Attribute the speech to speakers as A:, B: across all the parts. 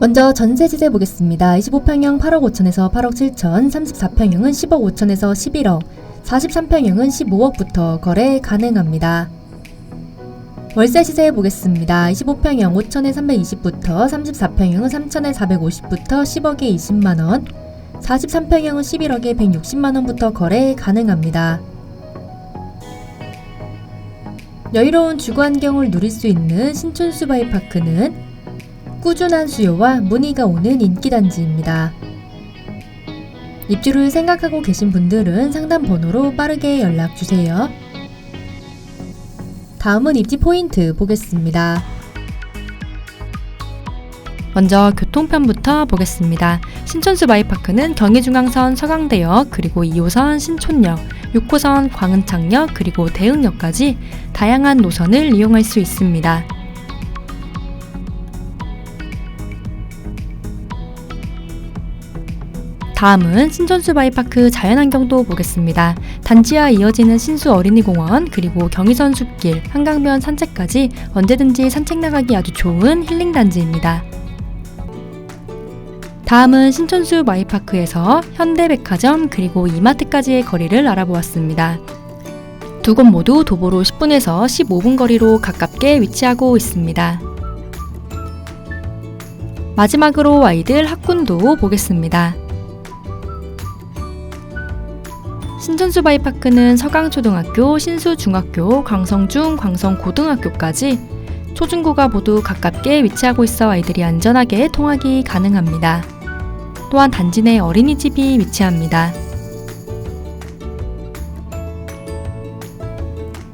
A: 먼저 전세지대 보겠습니다. 25평형 8억 5천에서 8억 7천, 34평형은 10억 5천에서 11억, 43평형은 15억부터 거래 가능합니다. 월세 시세 보겠습니다. 25평형 5천에 320부터 34평형은 3천에 450부터 10억에 20만원, 43평형은 11억에 160만원부터 거래 가능합니다. 여유로운 주거 환경을 누릴 수 있는 신촌 수 바이파크는 꾸준한 수요와 문의가 오는 인기 단지입니다. 입주를 생각하고 계신 분들은 상담 번호로 빠르게 연락 주세요. 다음은 입지 포인트 보겠습니다. 먼저 교통편부터 보겠습니다. 신촌수 바이파크는 경의중앙선 서강대역 그리고 2호선 신촌역, 6호선 광은창역 그리고 대흥역까지 다양한 노선을 이용할 수 있습니다. 다음은 신촌수 바이파크 자연환경도 보겠습니다. 단지와 이어지는 신수 어린이공원 그리고 경의선 숲길, 한강변 산책까지 언제든지 산책 나가기 아주 좋은 힐링 단지입니다. 다음은 신촌수 마이파크에서 현대백화점 그리고 이마트까지의 거리를 알아보았습니다. 두 곳 모두 도보로 10분에서 15분 거리로 가깝게 위치하고 있습니다. 마지막으로 아이들 학군도 보겠습니다. 신천수 바이파크는 서강초등학교, 신수중학교, 광성중, 광성고등학교까지 초중고가 모두 가깝게 위치하고 있어 아이들이 안전하게 통학이 가능합니다. 또한 단지 내 어린이집이 위치합니다.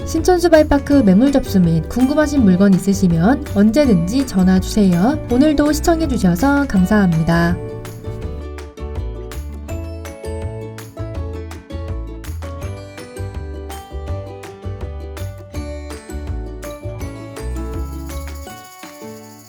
A: 신천수 바이파크 매물 접수 및 궁금하신 물건 있으시면 언제든지 전화 주세요. 오늘도 시청해주셔서 감사합니다.